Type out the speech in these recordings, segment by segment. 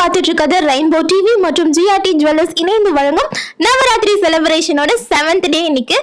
பார்த்துட்டு இருக்கிறது rainbow TV மற்றும் ஜிஆர்டி ஜுவல்லர்ஸ் இணைந்து வழங்கும் நவராத்திரி செலிப்ரேஷனோட செவன்த் டே இன்னைக்கு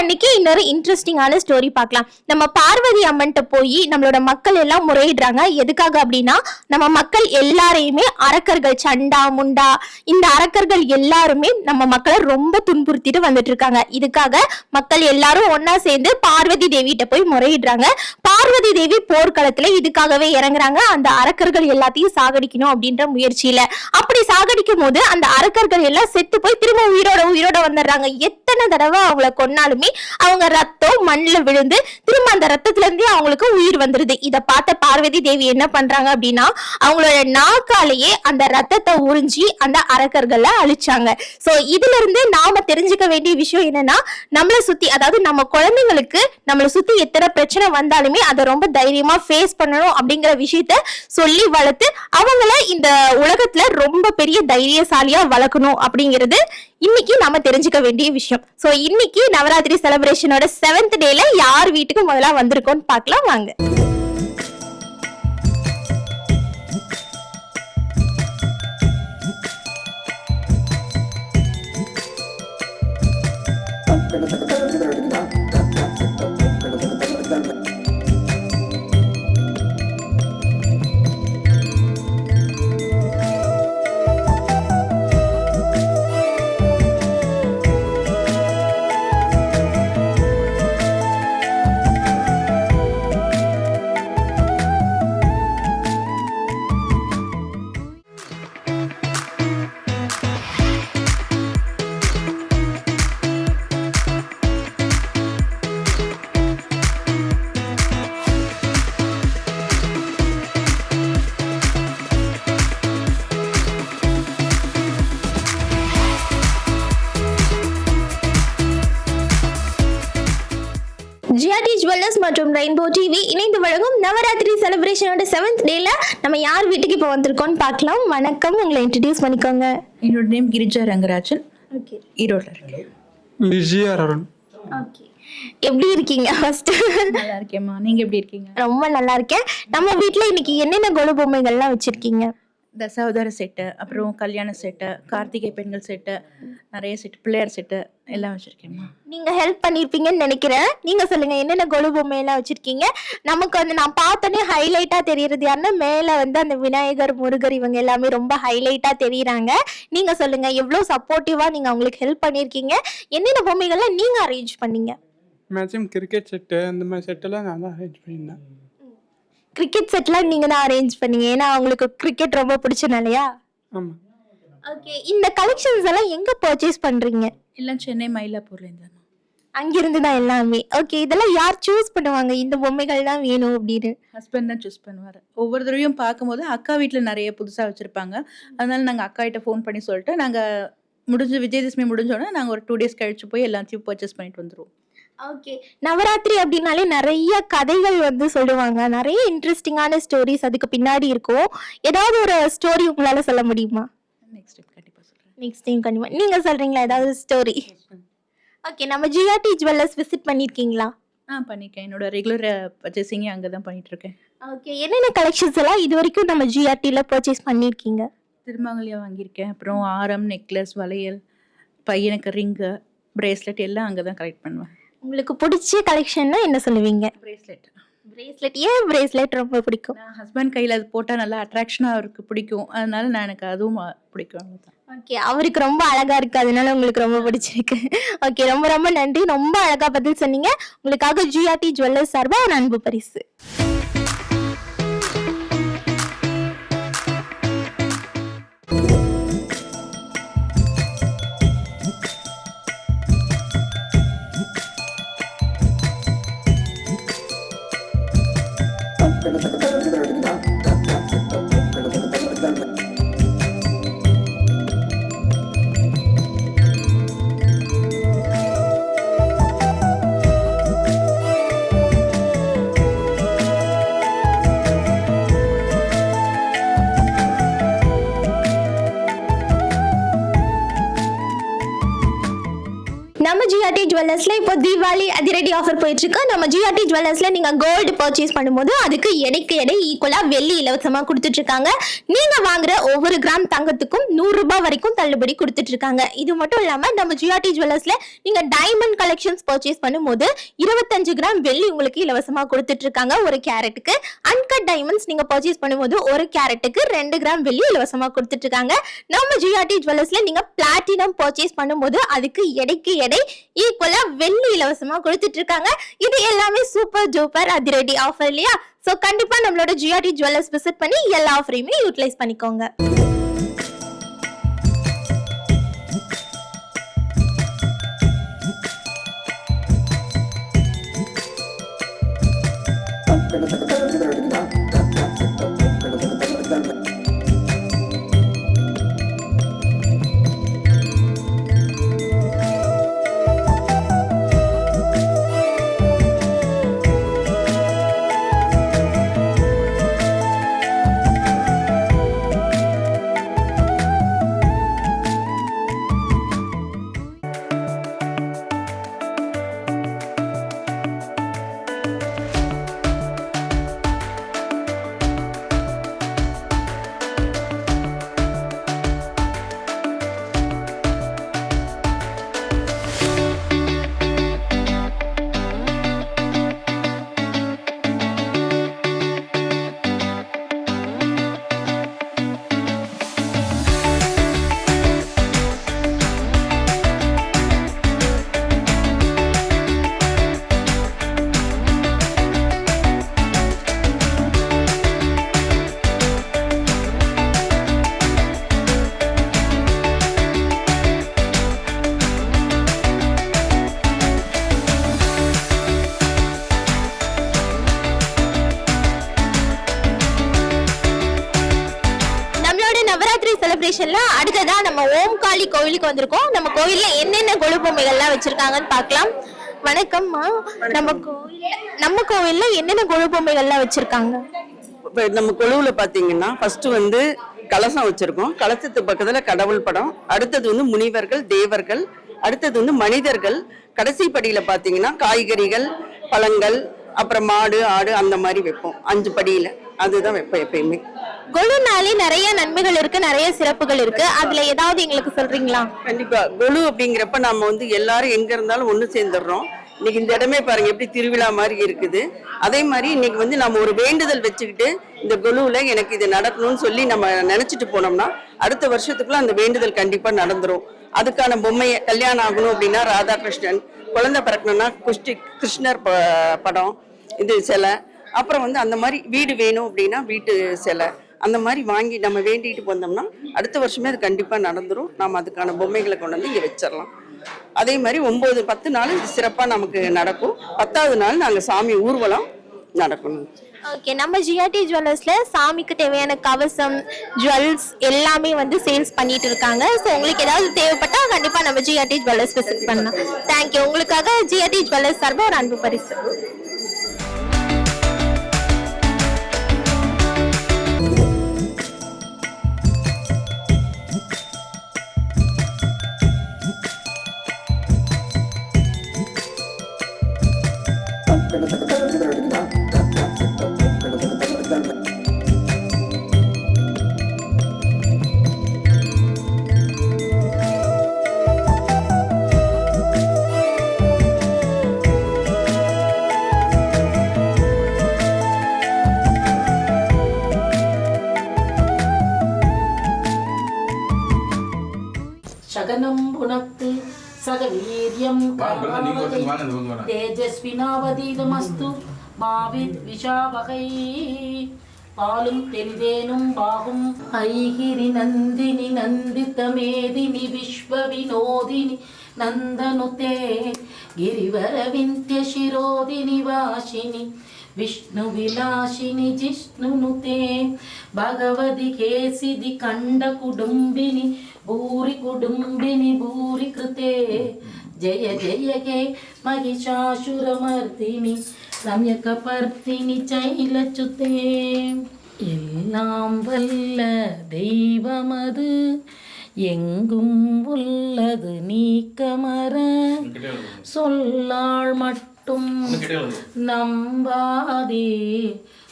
அன்னைக்கு இன்னொரு இன்ட்ரெஸ்டிங்கான ஸ்டோரி பார்க்கலாம். நம்ம பார்வதி அம்மன்ட்ட போய் நம்மளோட மக்கள் எல்லாம் முறையிடுறாங்க. எதுக்காக அப்படின்னா நம்ம மக்கள் எல்லாரையுமே அரக்கர்கள் சண்டா முண்டா இந்த அரக்கர்கள் எல்லாருமே நம்ம மக்களை ரொம்ப துன்புறுத்திட்டு வந்துட்டு இருக்காங்க இதுக்காக மக்கள் எல்லாரும் ஒன்னா சேர்ந்து பார்வதி தேவிகிட்ட போய் முறையிடுறாங்க. பார்வதி தேவி போர்க்களத்துல இதுக்காகவே இறங்குறாங்க. அந்த அரக்கர்கள் எல்லாத்தையும் சாகடிக்கணும் அப்படின்ற முயற்சியில. அப்படி சாகடிக்கும் போது அந்த அரக்கர்கள் எல்லாம் செத்து போய் திரும்ப உயிரோட உயிரோட வந்துடுறாங்க. எத்தனை தடவை அவங்கள கொன்னாலுமே அவங்க ரத்தம் மண்ணில் விழுந்து திரும்ப அந்த ரத்தத்துல இருந்தே அவங்களுக்கு உயிர் வந்துருது. இதை பார்த்த பார்வதி தேவி என்ன பண்றாங்க அப்படின்னா அவங்களோட நாக்காலேயே அந்த ரத்தத்தை உறிஞ்சி அந்த அரக்கர்களை அழிச்சாங்க. ஸோ இதுல இருந்து நாம தெரிஞ்சுக்க வேண்டிய விஷயம் என்னன்னா நம்மளை சுத்தி அதாவது நம்ம குழந்தைங்களுக்கு நம்மளை சுத்தி எத்தனை பிரச்சனை வந்தாலுமே அதை ரொம்ப தைரியமா ஃபேஸ் பண்ணணும் அப்படிங்கிற விஷயத்த சொல்லி வளர்த்து அவங்கள இந்த உலகத்துல ரொம்ப பெரிய தைரியசாலியா வளர்க்கணும் அப்படிங்கிறது இன்னைக்கு நாம தெரிஞ்சுக்க வேண்டிய விஷயம். ஸோ இன்னைக்கு நவராத்திரி செலிப்ரேஷனோட செவன்த் டேல யார் வீட்டுக்கு முதல்ல வந்திருக்கோம்னு பார்க்கலாம் வாங்க. செலிப்ரேஷனோட செவன்த் டேல நம்ம யார் வீட்டுக்கு இப்போ வந்திருக்கோம்னு பார்க்கலாம். வணக்கம். உங்களை இன்ட்ரடியூஸ் பண்ணிக்கோங்க. என்னோட நேம் கிரிஜா ரங்கராஜன். ஓகே ஈரோட்டில் இருக்கேன். விஜயா அருண் ஓகே எப்படி இருக்கீங்க ஃபர்ஸ்ட் நல்லா இருக்கேம்மா. நீங்கள் எப்படி இருக்கீங்க? ரொம்ப நல்லா இருக்கேன். நம்ம வீட்ல இன்னைக்கு என்னென்ன கொலு பொம்மைகள்லாம் வச்சிருக்கீங்க? தசாவதார செட்டு அப்புறம் கல்யாண செட்டு கார்த்திகை பெண்கள் செட்டு நிறைய செட்டு பிள்ளையார் செட்டு எல்லாம் வச்சுருக்கேம்மா. நீங்க ஹெல்ப் பண்ணிருப்பீங்கன்னு நினைக்கிறேன். நீங்க சொல்லுங்க என்னென்ன கொலு பொம்மையெல்லாம் வச்சிருக்கீங்க? நமக்கு வந்து நான் பார்த்தோன்னே ஹைலைட்டா தெரியறது யாருன்னா மேல வந்து அந்த விநாயகர் முருகர் இவங்க எல்லாமே ரொம்ப ஹைலைட்டா தெரியறாங்க. நீங்க சொல்லுங்க எவ்வளவு சப்போர்ட்டிவா நீங்க அவங்களுக்கு ஹெல்ப் பண்ணிருக்கீங்க? என்னென்ன பொம்மைகள்லாம் நீங்க அரேஞ்ச் பண்ணீங்க? மேக்ஸிமம் கிரிக்கெட் செட்டு அந்த மாதிரி செட்டெல்லாம் நான் தான் அரேஞ்ச் பண்ணியிருந்தேன். கிரிக்கெட் செட்லாம் நீங்க தான் அரேஞ்ச் பண்ணீங்க. ஏன்னா அவங்களுக்கு கிரிக்கெட் ரொம்ப பிடிச்சனாலயா ஆமாம் ஓகே இந்த கலெக்ஷன்ஸ் எல்லாம் எங்க பர்ச்சேஸ் பண்றீங்க? எல்லாம் சென்னை மயிலாப்பூர்லேருந்துமா அங்கிருந்து தான் எல்லாமே. ஓகே இதெல்லாம் யார் சூஸ் பண்ணுவாங்க? இந்த பொம்மைகள் தான் வேணும் அப்படின்னு. ஹஸ்பண்ட் தான் சூஸ் பண்ணுவார். ஒவ்வொரு தடவையும் பார்க்கும்போது அக்கா வீட்டில் நிறைய புதுசாக வச்சுருப்பாங்க. அதனால நாங்கள் அக்கா கிட்ட ஃபோன் பண்ணி சொல்லிட்டு நாங்கள் முடிஞ்சு விஜயதசமி முடிஞ்சோடனே நாங்கள் ஒரு டூ டேஸ் கழிச்சு போய் எல்லாத்தையும் பர்ச்சேஸ் பண்ணிட்டு வந்துடுவோம் ஓகே நவராத்திரி அப்படின்னாலே நிறைய கதைகள் வந்து சொல்லுவாங்க. நிறைய இன்ட்ரெஸ்டிங்கான ஸ்டோரிஸ் அதுக்கு பின்னாடி இருக்கும். ஏதாவது ஒரு ஸ்டோரி உங்களால சொல்ல முடியுமா? நெக்ஸ்ட் டைம் கண்டிப்பாக சொல்கிறேன் நெக்ஸ்ட் டைம் கண்டிப்பா. நீங்க சொல்றீங்களா ஏதாவது ஸ்டோரி ஓகே நம்ம ஜிஆர்டி ஜுவல்லர்ஸ் விசிட் பண்ணிருக்கீங்களா? ஆ பண்ணியிருக்கேன் என்னோட ரெகுலர் பர்ச்சேசிங்கே அங்கே தான் பண்ணிகிட்ருக்கேன் ஓகே என்னென்ன கலெக்ஷன்ஸ் எல்லாம் இது வரைக்கும் நம்ம ஜிஆர்டில பர்ச்சேஸ் பண்ணிருக்கீங்க? திருமாங்கல்யா வாங்கியிருக்கேன். அப்புறம் ஆரம் நெக்லஸ் வளையல் பையனுக்கு ரிங்கு பிரேஸ்லெட் எல்லாம் அங்கே தான் கலெக்ட் பண்ணுவேன். உங்களுக்கு பிடிச்ச கலெக்ஷன்னா என்ன சொல்லுவீங்க? பிரேஸ்லெட் பிரேஸ்லெட் ஏன் பிரேஸ்லெட் ரொம்ப பிடிக்கும்? நான் ஹஸ்பண்ட் கையில் அது போட்டால் நல்லா அட்ராக்ஷனாக அவருக்கு பிடிக்கும். அதனால நான் எனக்கு அதுவும் பிடிக்கும் ஓகே அவருக்கு ரொம்ப அழகா இருக்கு. அதனால உங்களுக்கு ரொம்ப பிடிச்சிருக்கு. ஓகே ரொம்ப ரொம்ப நன்றி. ரொம்ப அழகா பதில் சொன்னீங்க. உங்களுக்காக ஜிஆர்டி ஜுவல்லர்ஸ் சார்பா ஒரு அன்பு பரிசு. ஜுவல்லர்ஸ்ல இப்போ தீபாவளி அதிரடி ஆஃபர் போயிட்டு இருக்கு நம்ம ஜிஆர்டி ஜுவல்லர்ஸ்ல நீங்க கோல்டு பர்ச்சேஸ் பண்ணும்போது அதுக்கு எடைக்கு எடை ஈக்குவலா வெள்ளி இலவசமா கொடுத்துட்டு இருக்காங்க நீங்க வாங்குற ஒவ்வொரு கிராம் தங்கத்துக்கும் நூறு ரூபாய் வரைக்கும் தள்ளுபடி கொடுத்துட்டு இருக்காங்க இது மட்டும் இல்லாம நம்ம ஜிஆர்டி ஜுவல்லர்ஸ்ல நீங்க டைமண்ட் கலெக்ஷன்ஸ் பர்ச்சேஸ் பண்ணும்போது இருபத்தஞ்சு கிராம் வெள்ளி உங்களுக்கு இலவசமா கொடுத்துட்டு இருக்காங்க ஒரு கேரட்டுக்கு. அன்கட் டைமண்ட்ஸ் நீங்க பர்ச்சேஸ் பண்ணும்போது ஒரு கேரட்டுக்கு ரெண்டு கிராம் வெள்ளி இலவசமா கொடுத்துட்டு இருக்காங்க நம்ம ஜிஆர்டி ஜுவல்லர்ஸ்ல நீங்க பிளாட்டினம் பர்ச்சேஸ் பண்ணும்போது அதுக்கு எடைக்கு எடை ஈக்குவலா வெள்ளி இலவசமா கொடுத்துட்டு இருக்காங்க இது எல்லாமே சூப்பர் ஜூப்பர் அதிரடி ஆஃபர் இல்லையா? சோ கண்டிப்பா நம்மளோட ஜிஆர்டி ஜுவல்லர்ஸ் விசிட் பண்ணி எல்லா ஆஃபரையுமே யூட்டிலைஸ் பண்ணிக்கோங்க. வச்சிருக்காங்கன்னு பார்க்கலாம். வணக்கம்மா நம்ம நம்ம கோவில்ல என்னென்ன கொலு பொம்மைகள்லாம் வச்சிருக்காங்க? இப்போ நம்ம கொழுவுல பாத்தீங்கன்னா ஃபர்ஸ்ட் வந்து கலசம் வச்சிருக்கோம். கலசத்து பக்கத்துல கடவுள் படம். அடுத்தது வந்து முனிவர்கள் தேவர்கள். அடுத்தது வந்து மனிதர்கள். கடைசி படியில பாத்தீங்கன்னா காய்கறிகள் பழங்கள் அப்புறம் மாடு ஆடு அந்த மாதிரி வைப்போம். அஞ்சு படியில. அதுதான் வைப்போம் எப்பயுமே. கொலுனாலே நிறைய நன்மைகள் இருக்கு நிறைய சிறப்புகள் இருக்கு. அதுல ஏதாவது எங்களுக்கு சொல்றீங்களா? கண்டிப்பா. கொலு அப்படிங்கிறப்ப நம்ம வந்து எல்லாரும் எங்க இருந்தாலும் ஒண்ணு சேர்ந்துடுறோம். இன்னைக்கு இந்த இடமே பாருங்க எப்படி திருவிழா மாதிரி இருக்குது. அதே மாதிரி இன்னைக்கு வந்து நம்ம ஒரு வேண்டுதல் வச்சுக்கிட்டு இந்த கொலுவுல எனக்கு இது நடக்கணும்னு சொல்லி நம்ம நினைச்சிட்டு போனோம்னா அடுத்த வருஷத்துக்குள்ள அந்த வேண்டுதல் கண்டிப்பா நடந்துரும். அதுக்கான பொம்மையை கல்யாணம் ஆகணும் அப்படின்னா ராதாகிருஷ்ணன் குழந்தை பிறக்கணும்னா குஷ்டி கிருஷ்ணர் படம் இது சிலை. அப்புறம் வந்து அந்த மாதிரி வீடு வேணும் அப்படின்னா வீட்டு சிலை. அந்த மாதிரி வாங்கி நம்ம வேண்டிட்டு வந்தோம்னா அடுத்த வருஷமே அது கண்டிப்பாக நடந்துரும். நாம் அதுக்கான பொம்மைகளை கொண்டு வந்து இங்கே வச்சிடலாம் அதே மாதிரி ஒம்பது பத்து நாள் இது சிறப்பாக நமக்கு நடக்கும். பத்தாவது நாள் நாங்கள் சாமி ஊர்வலம் நடக்கணும். ஓகே நம்ம ஜிஆர்டி ஜுவல்லர்ஸ்ல சாமிக்கு தேவையான கவசம் ஜுவல்ஸ் எல்லாமே வந்து சேல்ஸ் பண்ணிட்டு இருக்காங்க. ஸோ உங்களுக்கு ஏதாவது தேவைப்பட்டா கண்டிப்பா நம்ம ஜிஆர்டி ஜுவல்லர்ஸ் விசிட் பண்ணலாம். தேங்க்யூ உங்களுக்காக ஜிஆர்டி ஜுவல்லர்ஸ் சார்பாக ஒரு அன்பு பரிசு. वीर्यं तेजस्विनावधीतमस्तु। मा विषावहै பாலும் தென்வேனும் பாகும் ஐகிரி நந்தினி நந்தித்தமேதினி விஸ்வ வினோதினி நந்தனுதே गिरिवरविन्त्यशिरोदिनिवासिनि। విష్ణు విలాసిని జిష్ణును తే భగవది కేసిది కండ కుటుంబిని భూరి కుటుంబిని భూరి కృతే జయ జయ కే மகிஷாசுரமர்த்தினி ரம்யகபர்த்தினி சைலச்சுத்தே எல்லாம் வல்ல தெய்வமது எங்கும் உள்ளது நீக்கமர சொல்லாள் மட்டும் நம்பாதே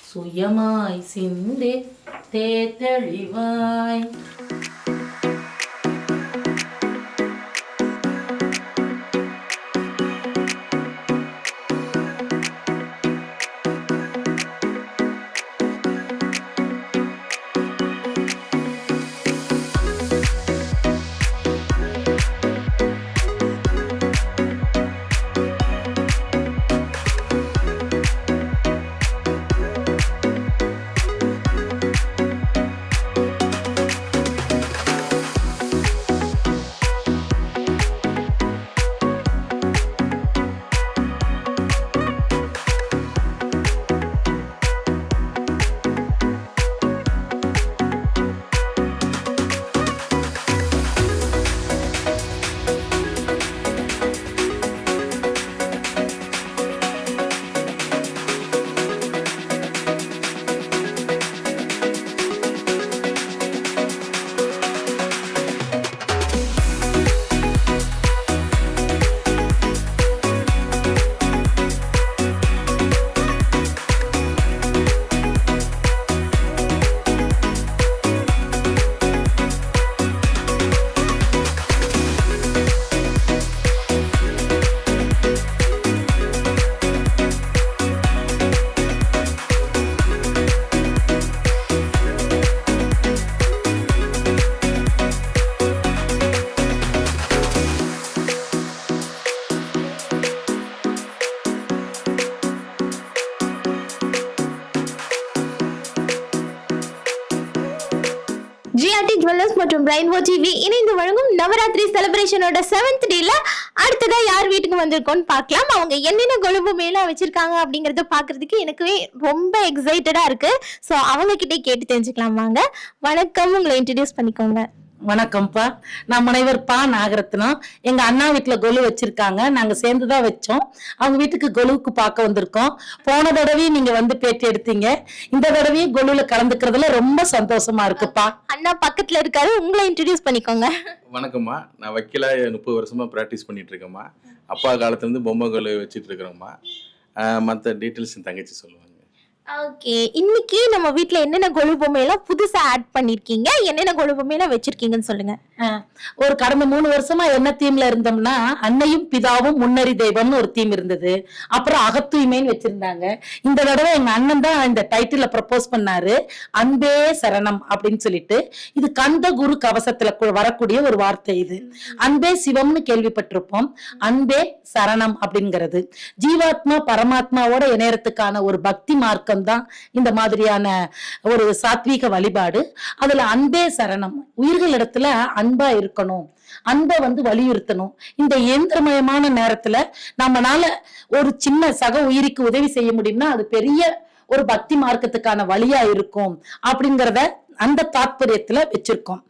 சுயமாய் சிந்தே தேத்தெளிவாய் ஜுவல்லர்ஸ் டிவி இணைந்து வழங்கும் நவராத்திரி செலிப்ரேஷனோட செவன்த் டேல அடுத்ததா யார் வீட்டுக்கு வந்திருக்கோம்னு பார்க்கலாம். அவங்க என்னென்ன கொழும்பு மேல வச்சிருக்காங்க அப்படிங்கறத பாக்குறதுக்கு எனக்குவே ரொம்ப எக்ஸைட்டடா இருக்கு. ஸோ அவங்க கிட்டே கேட்டு தெரிஞ்சுக்கலாம். வாங்க. வணக்கம். உங்களை இன்ட்ரடியூஸ் பண்ணிக்கோங்க. வணக்கம்ப்பா. நான் முனைவர் பா நாகரத்னம். எங்க அண்ணா வீட்டுல கொலு வச்சிருக்காங்க. நாங்க சேர்ந்துதான் வச்சோம். அவங்க வீட்டுக்கு கொலுவுக்கு பார்க்க வந்திருக்கோம். போன தடவையும் நீங்க வந்து பேட்டி எடுத்தீங்க. இந்த தடவையும் கொலுல கலந்துக்கிறதுல ரொம்ப சந்தோஷமா இருக்குப்பா. அண்ணா பக்கத்துல இருக்காரு. உங்களை இன்ட்ரடியூஸ் பண்ணிக்கோங்க. வணக்கம்மா. நான் வக்கீலா முப்பது வருஷமா ப்ராக்டிஸ் பண்ணிட்டு இருக்கேம்மா. அப்பா காலத்துலேருந்து பொம்மை கொலு வச்சிட்டு இருக்கிறோம்மா. மற்ற டீட்டெயில்ஸ் என் தங்கச்சி சொல்லுவாங்க ஓகே இன்னைக்கு நம்ம வீட்டில் என்னென்ன கொழு பொம்மையெல்லாம் புதுசாக ஆட் பண்ணியிருக்கீங்க என்னென்ன கொழு பொம்மையெல்லாம் வச்சுருக்கீங்கன்னு சொல்லுங்கள் ஒரு கடந்த மூணு வருஷமா என்ன தீம்ல இருந்தோம்னா அன்னையும் பிதாவும் முன்னறி தெய்வம்னு ஒரு தீம் இருந்தது. அப்புறம் அகத்தூய்மைன்னு வச்சிருந்தாங்க. இந்த தடவை எங்க அண்ணன் தான் இந்த டைட்டில ப்ரப்போஸ் பண்ணாரு. அன்பே சரணம் அப்படின்னு சொல்லிட்டு. இது கந்த குரு கவசத்துல வரக்கூடிய ஒரு வார்த்தை இது. அன்பே சிவம்னு கேள்விப்பட்டிருப்போம். அன்பே சரணம் அப்படிங்கிறது. ஜீவாத்மா பரமாத்மாவோட இணையறதுக்கான ஒரு பக்தி மார்க்கம் தான் இந்த மாதிரியான ஒரு சாத்வீக வழிபாடு. அதுல அன்பே சரணம். உயிர்களிடத்துல அன்பா அன்பா இருக்கணும். அன்பை வந்து வலியுறுத்தணும். இந்த இயந்திரமயமான நேரத்துல நம்மனால ஒரு சின்ன சக உயிருக்கு உதவி செய்ய முடியும்னா அது பெரிய ஒரு பக்தி மார்க்கத்துக்கான வழியா இருக்கும். அப்படிங்கறத அந்த தாத்பரியத்துல வச்சிருக்கோம்.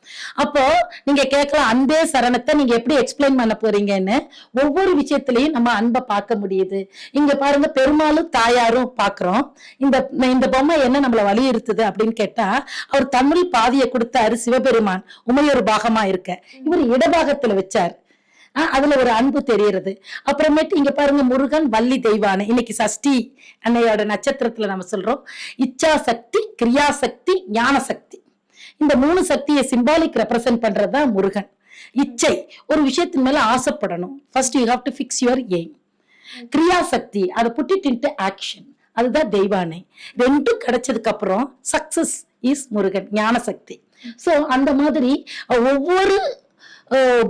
அப்போ நீங்க கேட்கலாம் அன்பே சரணத்தை நீங்க எப்படி எக்ஸ்பிளைன் பண்ண போறீங்கன்னு ஒவ்வொரு விஷயத்திலையும் நம்ம அன்பை பார்க்க முடியுது. இங்க பாருங்க பெருமாளும் தாயாரும் பாக்குறோம் இந்த இந்த பொம்மை என்ன நம்மள வலியுறுத்துது அப்படின்னு கேட்டா அவர் தமிழ் பாதியை கொடுத்தாரு சிவபெருமான். உமையொரு பாகமா இருக்க. இவர் இடபாகத்துல வச்சார். அதுல ஒரு அன்பு தெரியறது. அப்புறமேட்டு இங்க பாருங்க முருகன் வள்ளி தெய்வானை. இன்னைக்கு சஷ்டி அன்னையோட நட்சத்திரத்துல நம்ம சொல்றோம். இச்சா சக்தி கிரியா சக்தி ஞான சக்தி இந்த மூணு சக்தியை சிம்பாலிக் ரெப்ரசென்ட் பண்றதுதான் முருகன். இச்சை ஒரு விஷயத்தின் மேல ஆசைப்படணும். First you have to fix your aim கிரியா சக்தி அதை புட்டிட் இன்ட்டு ஆக்ஷன் அதுதான் தெய்வானை. ரெண்டும் கிடைச்சதுக்கு அப்புறம் சக்சஸ் இஸ் முருகன் ஞான சக்தி ஸோ அந்த மாதிரி ஒவ்வொரு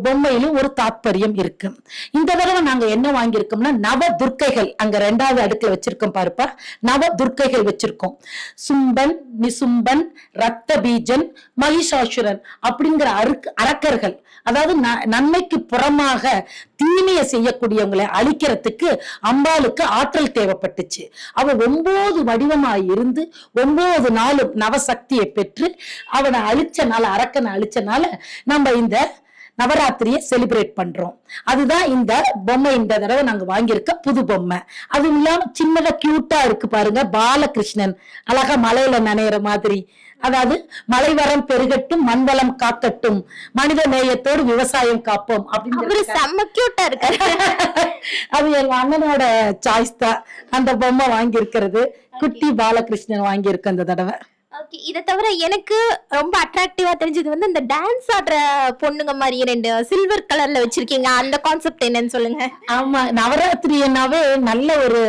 பொம்மையிலும் ஒரு தாத்பரியம் இருக்கு. இந்த தடவை நாங்க என்ன வாங்கியிருக்கோம்னா நவ துர்க்கைகள். அங்க ரெண்டாவது அடுக்குல வச்சிருக்கோம் பாருப்பா நவ துர்க்கைகள் வச்சிருக்கோம். சும்பன் நிசும்பன் ரத்த பீஜன் மகிஷாசுரன் அப்படிங்கிற அருக்கு அரக்கர்கள். அதாவது ந- நன்மைக்கு புறமாக தீமையை செய்யக்கூடியவங்களை அழிக்கிறதுக்கு அம்பாளுக்கு ஆற்றல் தேவைப்பட்டுச்சு. அவ ஒன்பது வடிவமாய் இருந்து ஒன்பது நாளும் நவசக்தியை பெற்று அவனை அழிச்சனால அரக்கனை அழிச்சனால நம்ம இந்த நவராத்திரியை செலிப்ரேட் பண்றோம். அதுதான் இந்த பொம்மை இந்த தடவை நாங்க வாங்கியிருக்க புது பொம்மை. அதுவும் இல்லாம சின்னதா கியூட்டா இருக்கு பாருங்க பாலகிருஷ்ணன். அழகா மலையில நனையிற மாதிரி. அதாவது மலை வரம் பெருகட்டும் மண்வளம் காக்கட்டும் மனித நேயத்தோடு விவசாயம் காப்போம் அப்படின்னு செம்ம கியூட்டா இருக்காரு. அது எங்க அண்ணனோட சாய்ஸ் தான். அந்த பொம்மை வாங்கி இருக்கிறது குட்டி பாலகிருஷ்ணன் வாங்கி இருக்கு அந்த தடவை. ஓகே இதை தவிர எனக்கு ரொம்ப அட்ராக்டிவா தெரிஞ்சது வந்து இந்த டான்ஸ் ஆடுற பொண்ணுங்க மாதிரி ரெண்டு சில்வர் கலர்ல வச்சிருக்கீங்க. அந்த கான்செப்ட் என்னன்னு சொல்லுங்க. ஆமா நவராத்திரினாவே நல்ல ஒரு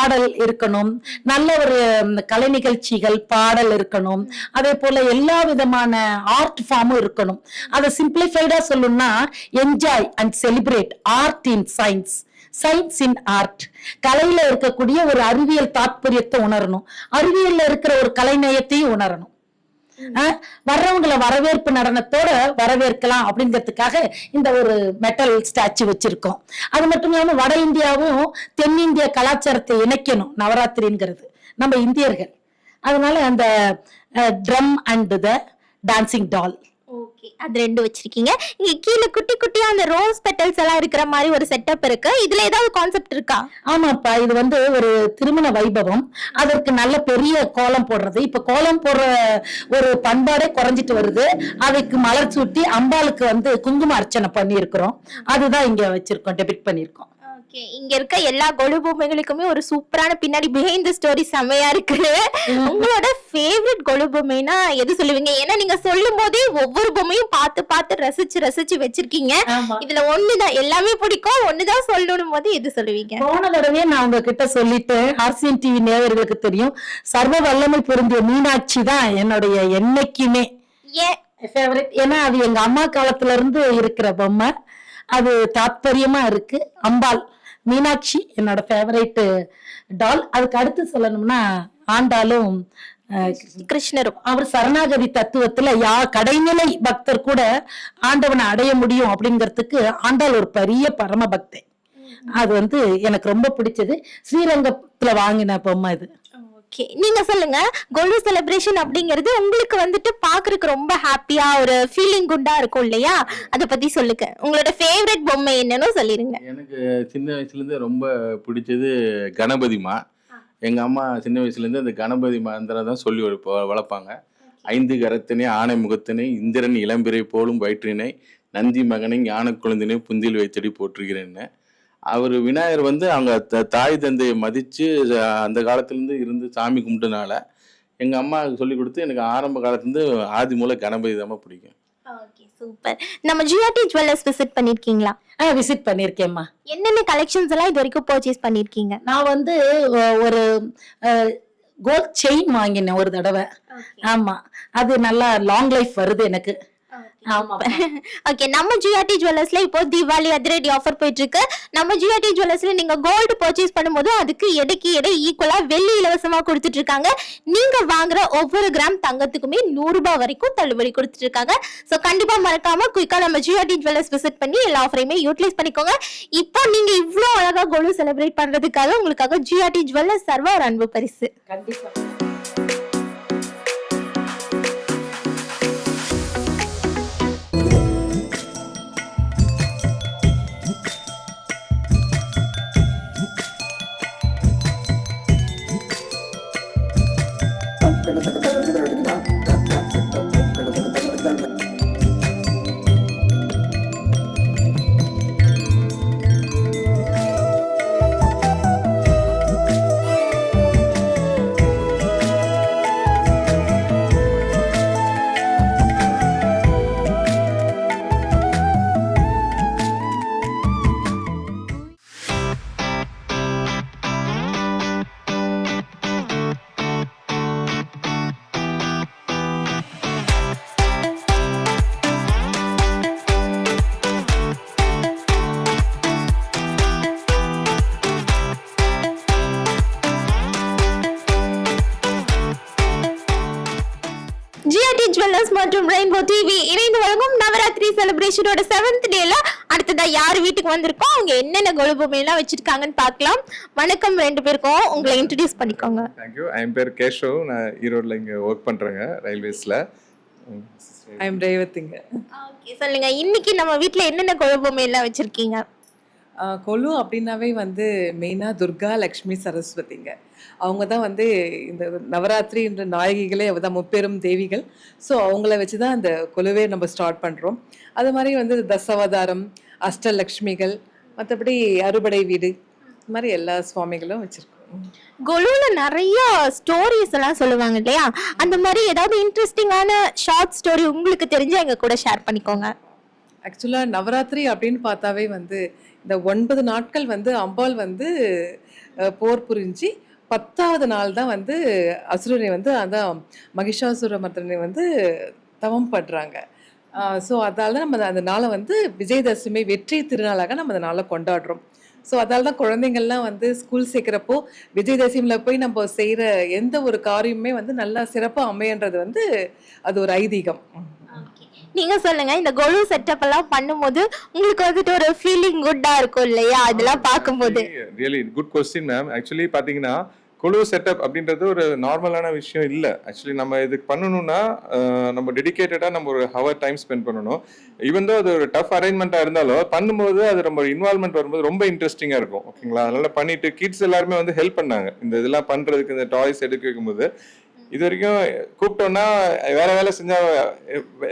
ஆடல் இருக்கணும். நல்ல ஒரு கலை நிகழ்ச்சிகள் பாடல் இருக்கணும். அதே போல எல்லா விதமான ஆர்ட் ஃபார்மும் இருக்கணும். அதை சிம்பிளிஃபைடா சொல்லணும்னா enjoy and celebrate art in science science in art கலையில இருக்கக்கூடிய ஒரு அறிவியல் தாத்பரியத்தை உணரணும். அறிவியல்ல இருக்கிற ஒரு கலைநயத்தையும் உணரணும். வர்றவங்களை வரவேற்பு நடனத்தோட வரவேற்கலாம் அப்படிங்கிறதுக்காக இந்த ஒரு மெட்டல் ஸ்டாச்சு வச்சிருக்கோம். அது மட்டும் இல்லாம வட இந்தியாவும் தென்னிந்திய கலாச்சாரத்தை இணைக்கணும் நவராத்திரிங்கிறது. நம்ம இந்தியர்கள். அதனால அந்த drum and the dancing doll okay அது ரெண்டு வச்சிருக்கீங்க. இங்க கீழே குட்டி குட்டியா அந்த ரோஸ் பெட்டல்ஸ் எல்லாம் இருக்கிற மாதிரி ஒரு செட்டப் இருக்கு. இதுல ஏதாவது கான்செப்ட் இருக்கா? ஆமாப்பா இது வந்து ஒரு திருமண வைபவம். அதற்கு நல்ல பெரிய கோலம் போடுறது. இப்ப கோலம் போடுற ஒரு பண்பாடே குறைஞ்சிட்டு வருது. அதுக்கு மலர் சூட்டி அம்பாளுக்கு வந்து குங்கும அர்ச்சனை பண்ணி இருக்கிறோம் அதுதான் இங்க வச்சிருக்கோம் டெபிட் பண்ணியிருக்கோம். ஓகே இங்க இருக்க எல்லா கொலு பொம்மைகளுக்குமே ஒரு சூப்பரான பின்னாடி பிஹைண்ட் த ஸ்டோரி செமையா இருக்கு. உங்களோட ஃபேவரட் கொலு பொம்மைனா எது சொல்லுவீங்க? ஏன்னா நீங்க சொல்லும் போதே ஒவ்வொரு பொம்மையும் பார்த்து பார்த்து ரசிச்சு ரசிச்சு வச்சிருக்கீங்க. இதுல ஒண்ணுதான் எல்லாமே பிடிக்கும். ஒண்ணுதான் சொல்லணும் போது எது சொல்லுவீங்க? போன தடவையே நான் உங்ககிட்ட சொல்லிட்டேன் ஆர்சிஎன் டிவி நேயர்களுக்கு தெரியும். சர்வ வல்லமை பொருந்திய மீனாட்சி தான் என்னுடைய என்னைக்குமே. ஏன்னா அது எங்க அம்மா காலத்துல இருந்து இருக்கிற பொம்மை. அது தாத்பரியமா இருக்கு. அம்பாள். மீனாட்சி என்னோட ஃபேவரட் டால் அதுக்கு அடுத்து சொல்லணும்னா ஆண்டாலும் கிருஷ்ணரும். அவர் சரணாகதி தத்துவத்துல யா கடைநிலை பக்தர் கூட ஆண்டவனை அடைய முடியும் அப்படிங்கிறதுக்கு ஆண்டாள் ஒரு பெரிய பரம பக்தை அது வந்து எனக்கு ரொம்ப பிடிச்சது. ஸ்ரீரங்கத்துல வாங்கின பொம்மை இது ஓகே நீங்க சொல்லுங்க கொலு செலிப்ரேஷன் அப்படிங்கிறது உங்களுக்கு வந்துட்டு பாக்குறதுக்கு ரொம்ப ஹாப்பியா ஒரு ஃபீலிங் குண்டா இருக்கும் இல்லையா? அத பத்தி சொல்லுங்க. உங்களோட ஃபேவரட் பொம்மை என்னன்னு சொல்லிருங்க. எனக்கு சின்ன வயசுலேருந்து ரொம்ப பிடிச்சது கணபதிமா எங்கள் அம்மா சின்ன வயசுலேருந்து அந்த கணபதி மந்திரம் தான் சொல்லி வளர்ப்ப- வளர்ப்பாங்க. ஐந்து கரத்தினை ஆனை முகத்தினை இந்திரன் இளம்பிறை போலும் வயிற்றினை நந்தி மகனை ஞான குழந்தினை புந்தில் வைத்தடி போற்றுகிறேன்னு. அவர் விநாயகர் வந்து அவங்க த- தாய் தந்தையை மதித்து அந்த காலத்துலேருந்து இருந்து சாமி கும்பிட்டனால எங்கள் அம்மா சொல்லி கொடுத்து எனக்கு ஆரம்ப காலத்துலேருந்து ஆதி மூல கணபதி தான் பிடிக்கும். Okay super. நம்ம ஜிஆர்டி ஜுவல்லர்ஸ் விசிட் பண்ணிருக்கீங்களா? விசிட் பண்ணிருக்கேம்மா. என்னென்ன கலெக்ஷன்ஸ் எல்லாம் இது வரைக்கும் பர்ச்சேஸ் பண்ணிருக்கீங்க? நான் வந்து ஒரு கோல்ட் செயின் வாங்கினேன் ஒரு தடவை. ஆமா. அது நல்லா லாங் லைஃப் வருது எனக்கு. ஓகே நம்ம ஜிஆர்டி ஜுவல்லர்ஸ்ல இப்போ தீபாவளி அதிரடி ஆஃபர் போயிட்டு இருக்கு நம்ம ஜிஆர்டி ஜுவல்லர்ஸ்ல நீங்க கோல்டு பர்ச்சேஸ் பண்ணும்போது அதுக்கு எடைக்கு எடை ஈக்குவலா வெள்ளி இலவசமா கொடுத்துட்டு இருக்காங்க நீங்க வாங்குற ஒவ்வொரு கிராம் தங்கத்துக்குமே நூறு ரூபாய் வரைக்கும் தள்ளுபடி கொடுத்துட்டு இருக்காங்க சோ கண்டிப்பா மறக்காம குயிக்கா நம்ம ஜிஆர்டி ஜுவல்லர்ஸ் விசிட் பண்ணி எல்லா ஆஃபரையுமே யூட்டிலைஸ் பண்ணிக்கோங்க. இப்போ நீங்க இவ்ளோ அழகா கோல்டு செலிப்ரேட் பண்றதுக்காக உங்களுக்காக ஜிஆர்டி ஜுவல்லர்ஸ் சர்வ ஒரு அன்பு பரிசு. கண்டிப்பா. செலிப்ரேஷனோட செவன்த் டேல அடுத்ததா யார் வீட்டுக்கு வந்திருக்கோம் அவங்க என்னென்ன கொழுபுமை எல்லாம் வச்சிருக்காங்கன்னு பார்க்கலாம். வணக்கம் ரெண்டு பேருக்கும். உங்களை இன்ட்ரடியூஸ் பண்ணிக்கோங்க. தேங்க்யூ என் பேர் கேஷவ் நான் ஈரோட்டில் இங்கே ஒர்க் பண்ணுறேங்க ரயில்வேஸில் ஐ எம் ரேவதிங்க ஓகே சொல்லுங்க இன்னைக்கு நம்ம வீட்ல என்னென்ன குழம்புமே எல்லாம் வச்சிருக்கீங்க? கொலு அப்படின்னாவே வந்து மெயினாக துர்கா லக்ஷ்மி சரஸ்வதிங்க. அவங்க தான் வந்து இந்த நவராத்திரி என்ற நாயகிகளே அவ தான் முப்பெரும் தேவிகள். ஸோ அவங்கள வச்சு தான் அந்த கொலுவே நம்ம ஸ்டார்ட் பண்ணுறோம் அது மாதிரி வந்து தசவதாரம் அஷ்டலக்ஷ்மிகள் மற்றபடி அறுபடை வீடு இது மாதிரி எல்லா சுவாமிகளும் வச்சுருக்கோம். கொலுல நிறைய ஸ்டோரிஸ் எல்லாம் சொல்லுவாங்க இல்லையா? அந்த மாதிரி ஏதாவது இன்ட்ரெஸ்டிங்கான ஷார்ட் ஸ்டோரி உங்களுக்கு தெரிஞ்சு எங்க கூட ஷேர் பண்ணிக்கோங்க. ஆக்சுவலாக நவராத்திரி அப்படின்னு பார்த்தாவே வந்து இந்த ஒன்பது நாட்கள் வந்து அம்பாள் வந்து போர் புரிஞ்சு பத்தாவது நாள் தான் வந்து அசுரனை வந்து அதான் மகிஷாசுர மர்தனை வந்து தவம் படுறாங்க ஸோ அதால் நம்ம அந்த நாளை வந்து விஜயதசமி வெற்றி திருநாளாக நம்ம அந்த நாளை கொண்டாடுறோம். ஸோ அதால் தான் குழந்தைங்கள்லாம் வந்து ஸ்கூல் சேர்க்குறப்போ விஜயதசமியில் போய் நம்ம செய்கிற எந்த ஒரு காரியமுமே வந்து நல்லா சிறப்பாக அமையன்றது வந்து அது ஒரு ஐதீகம். நீங்க சொல்லுங்க இந்த கொலு செட்டப் எல்லாம் பண்ணும்போது உங்களுக்கு வந்துட்டு ஒரு ஃபீலிங் குட்டா இருக்கும் இல்லையா? அதெல்லாம் பார்க்கும்போது. Really good question ma'am actually பார்த்தீங்கன்னா குழு செட்டப் அப்படின்றது ஒரு நார்மலான விஷயம் இல்லை. ஆக்சுவலி நம்ம இதுக்கு பண்ணணும்னா நம்ம டெடிகேட்டடாக நம்ம ஒரு ஹவர் டைம் ஸ்பெண்ட் பண்ணணும். ஈவன் தோ அது ஒரு டஃப் அரேஞ்ச்மெண்ட்டாக இருந்தாலும் பண்ணும்போது அது நம்ம இன்வால்மெண்ட் வரும்போது ரொம்ப இன்ட்ரெஸ்டிங்காக இருக்கும். ஓகேங்களா அதனால பண்ணிட்டு கிட்ஸ் எல்லாருமே வந்து ஹெல்ப் பண்ணாங்க. இந்த இதெல்லாம் பண்ணுறதுக்கு இந்த டாய்ஸ் எடுக்க வைக்கும்போது. இது வரைக்கும் கூப்பிட்டோம்னா வேற வேலை செஞ்சா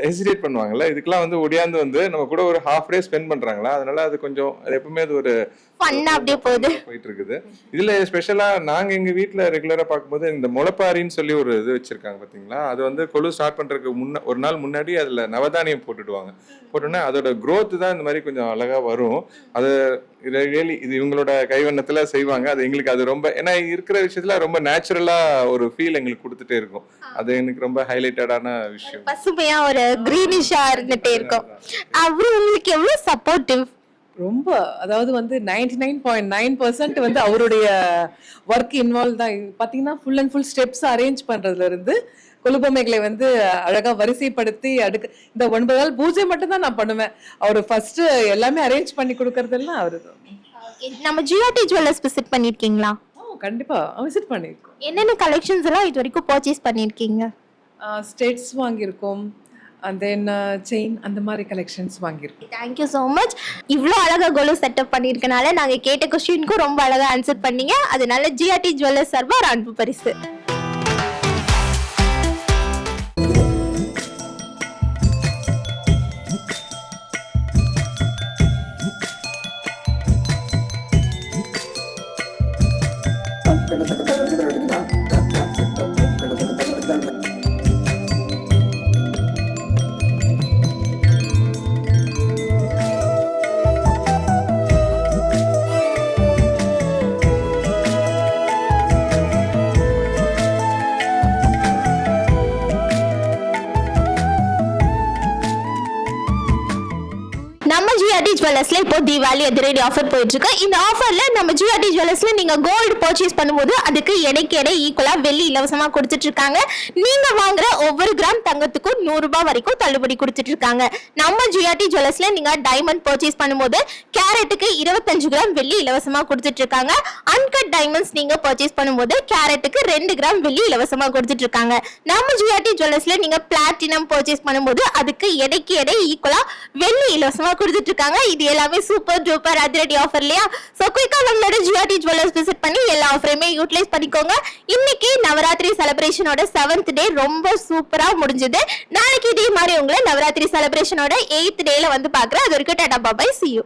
ஹெசிடேட் பண்ணுவாங்கல்ல? இதுக்கெல்லாம் வந்து ஒடியாந்து வந்து நம்ம கூட ஒரு ஹாஃப் டே ஸ்பெண்ட் பண்றாங்களா? அதனால அது கொஞ்சம் அது எப்பவுமே அது ஒரு அப்படியே போகுது. போயிட்டு இருக்குது இதுல ஸ்பெஷலா நாங்க எங்க வீட்ல ரெகுலரா பார்க்கும்போது இந்த முளைப்பாரின்னு சொல்லி ஒரு இது வச்சிருக்காங்க பாத்தீங்களா? அது வந்து கொழு ஸ்டார்ட் பண்றதுக்கு முன்ன ஒரு நாள் முன்னாடி அதுல நவதானியம் போட்டுடுவாங்க. போட்டோன்னா அதோட growth தான் இந்த மாதிரி கொஞ்சம் அழகா வரும். அது இது ரியலி இது இவங்களோட கைவண்ணத்துல செய்வாங்க. அது எங்களுக்கு அது ரொம்ப ஏன்னா இருக்கிற விஷயத்துல ரொம்ப நேச்சுரலா ஒரு ஃபீல் எங்களுக்கு கொடுத்துட்டே இருக்கும். அது எனக்கு ரொம்ப ஹைலைட்டடான விஷயம். பசுமையா ஒரு கிரீனிஷா இருந்துட்டே இருக்கும். அவரு உங்களுக்கு எவ்வளவு சப்போர்ட்டிவ் ரொம்ப அதாவது வந்து ninety nine point nine percent வந்து அவருடைய ஒர்க் இன்வால்வ் தான். பார்த்தீங்கன்னா full and full steps arrange பண்றதுல கொலுபொம்மைகளை வந்து அழகா வரிசைப்படுத்தி அடுக்கு இந்த ஒன்பது நாள் பூஜை மட்டும் தான் நான் பண்ணுவேன். அவர் ஃபர்ஸ்ட் எல்லாமே அரேஞ்ச் பண்ணி கொடுக்கறதெல்லாம் அவரு நம்ம ஜிஆர்டி ஜுவல்லர்ஸ் விசிட் பண்ணிருக்கீங்களா? கண்டிப்பா. விசிட் பண்ணியிருக்கோம் என்னென்ன கலெக்ஷன்ஸ் எல்லாம் இது வரைக்கும் பர்ச்சேஸ் பண்ணிருக்கீங்க? ஸ்டேட்ஸ் வாங்கியிருக்கோம். அண்ட் தென் செயின் அந்த மாதிரி கலெக்ஷன்ஸ் வாங்கியிருக்கோம். தேங்க்யூ ஸோ மச் இவ்வளோ அழகா கோலு செட்டப் பண்ணியிருக்கனால நாங்கள் கேட்ட கொஸ்டினுக்கும் ரொம்ப அழகா ஆன்சர் பண்ணீங்க. அதனால ஜிஆர்டி ஜுவல்லர்ஸ் சார்பா ஒரு அன்பு பரிசு. ஜுவல்லர்ஸ்ல இப்போ தீபாவளி அதிரடி ஆஃபர் போயிட்டு இருக்கு இந்த ஆஃபர்ல நம்ம ஜிஆர்டி ஜுவல்லர்ஸ்ல நீங்க கோல்டு பர்ச்சேஸ் பண்ணும்போது அதுக்கு எடைக்கு எடை ஈக்குவலா வெள்ளி இலவசமா கொடுத்துட்டு இருக்காங்க நீங்க வாங்குற ஒவ்வொரு கிராம் தங்கத்துக்கும் நூறு ரூபாய் வரைக்கும் தள்ளுபடி கொடுத்துட்டு இருக்காங்க நம்ம ஜிஆர்டி ஜுவல்லர்ஸ்ல நீங்க டைமண்ட் பர்ச்சேஸ் பண்ணும்போது கேரட்டுக்கு இருபத்தஞ்சு கிராம் வெள்ளி இலவசமா கொடுத்துட்டு இருக்காங்க அன்கட் டைமண்ட்ஸ் நீங்க பர்ச்சேஸ் பண்ணும்போது கேரட்டுக்கு ரெண்டு கிராம் வெள்ளி இலவசமா கொடுத்துட்டு இருக்காங்க நம்ம ஜிஆர்டி ஜுவல்லர்ஸ்ல நீங்க பிளாட்டினம் பர்ச்சேஸ் பண்ணும்போது அதுக்கு எடைக்கு எடை ஈக்குவலா வெள்ளி இலவசமா கொடுத்துட்டு இருக்காங்க இது எல்லாமே சூப்பர் டூப்பர் அதிரடி ஆஃபர் இல்லையா? சோ குயிக்காக நம்மளோட ஜிஆர்டி ஜுவல்லர்ஸ் விசிட் பண்ணி எல்லா ஆஃபரையுமே யூட்டிலைஸ் பண்ணிக்கோங்க. இன்னைக்கு நவராத்திரி செலிப்ரேஷனோட செவன்த் டே ரொம்ப சூப்பரா முடிஞ்சது. நாளைக்கு இதே மாதிரி உங்களை நவராத்திரி செலிப்ரேஷனோட எயித் டேல வந்து பாக்குறேன் அது வரைக்கும் டாடா பாபாய் சி யூ